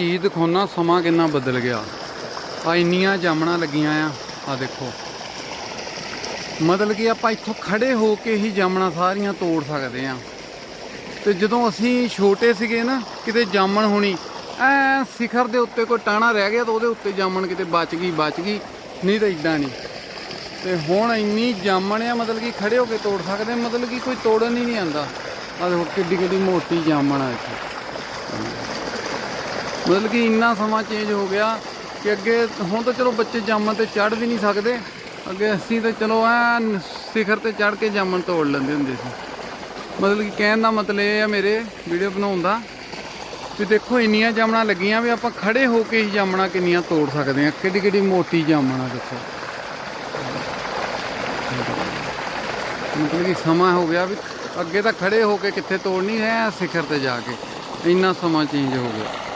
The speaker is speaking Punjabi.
ਚੀਜ਼ ਦਿਖਾਉਣਾ ਸਮਾਂ ਕਿੰਨਾ ਬਦਲ ਗਿਆ। ਆ ਇੰਨੀਆਂ ਜਾਮਣਾ ਲੱਗੀਆਂ ਆ ਆ ਦੇਖੋ। ਮਤਲਬ ਕਿ ਆਪਾਂ ਇੱਥੋਂ ਖੜੇ ਹੋ ਕੇ ਹੀ ਜਾਮਣਾ ਸਾਰੀਆਂ ਤੋੜ ਸਕਦੇ ਆ ਤੇ ਜਦੋਂ ਅਸੀਂ ਛੋਟੇ ਸੀਗੇ ਨਾ, ਕਿਤੇ ਜਾਮਣ ਹੋਣੀ, ਐ ਸਿਖਰ ਦੇ ਉੱਤੇ ਕੋਈ ਟਾਣਾ ਰਹਿ ਗਿਆ ਤਾਂ ਉਹਦੇ ਉੱਤੇ ਜਾਮਣ ਕਿਤੇ ਬਚ ਗਈ ਬਚ ਗਈ, ਨਹੀਂ ਤਾਂ ਇਦਾਂ ਨਹੀਂ। ਤੇ ਹੁਣ ਇੰਨੀ ਜਾਮਣ ਆ, ਮਤਲਬ ਕਿ ਖੜੇ ਹੋ ਕੇ ਤੋੜ ਸਕਦੇ, ਮਤਲਬ ਕਿ ਕੋਈ ਤੋੜਨ ਹੀ ਨਹੀਂ ਆਂਦਾ ਆ ਦੇਖੋ ਕਿੱਡੀ ਕਿੱਡੀ ਮੋਟੀ ਜਾਮਣ ਆ ਇੱਥੇ। ਮਤਲਬ ਕਿ ਇੰਨਾ ਸਮਾਂ ਚੇਂਜ ਹੋ ਗਿਆ ਕਿ ਅੱਗੇ ਹੁਣ ਤਾਂ ਚਲੋ ਬੱਚੇ ਜਾਮਣ ਤੇ ਚੜ ਵੀ ਨਹੀਂ ਸਕਦੇ। ਅੱਗੇ ਅਸੀਂ ਤਾਂ ਚਲੋ ਐ ਸਿਖਰ ਤੇ ਚੜ ਕੇ ਜਾਮਣ ਤੋੜ ਲੈਂਦੇ ਹੁੰਦੇ ਸੀ। ਮਤਲਬ ਕਿ ਕਹਿਣ ਦਾ ਮਤਲਬ ਇਹ ਆ ਮੇਰੇ ਵੀਡੀਓ ਬਣਾਉਣ ਦਾ ਵੀ ਦੇਖੋ ਇੰਨੀਆਂ ਜਾਮਣਾ ਲੱਗੀਆਂ ਵੀ ਆਪਾਂ ਖੜੇ ਹੋ ਕੇ ਹੀ ਜਾਮਣਾ ਕਿੰਨੀਆਂ ਤੋੜ ਸਕਦੇ ਆ ਕਿੱਡੀ ਕਿੱਡੀ ਮੋਟੀ ਜਾਮਣਾ ਦੇਖੋ। ਮਤਲਬ ਕਿ ਸਮਾਂ ਹੋ ਗਿਆ ਵੀ ਅੱਗੇ ਤਾਂ ਖੜੇ ਹੋ ਕੇ ਕਿੱਥੇ ਤੋੜਨੀ ਹੈ ਸਿਖਰ ਤੇ ਜਾ ਕੇ। ਇੰਨਾ ਸਮਾਂ ਚੇਂਜ ਹੋ ਗਿਆ।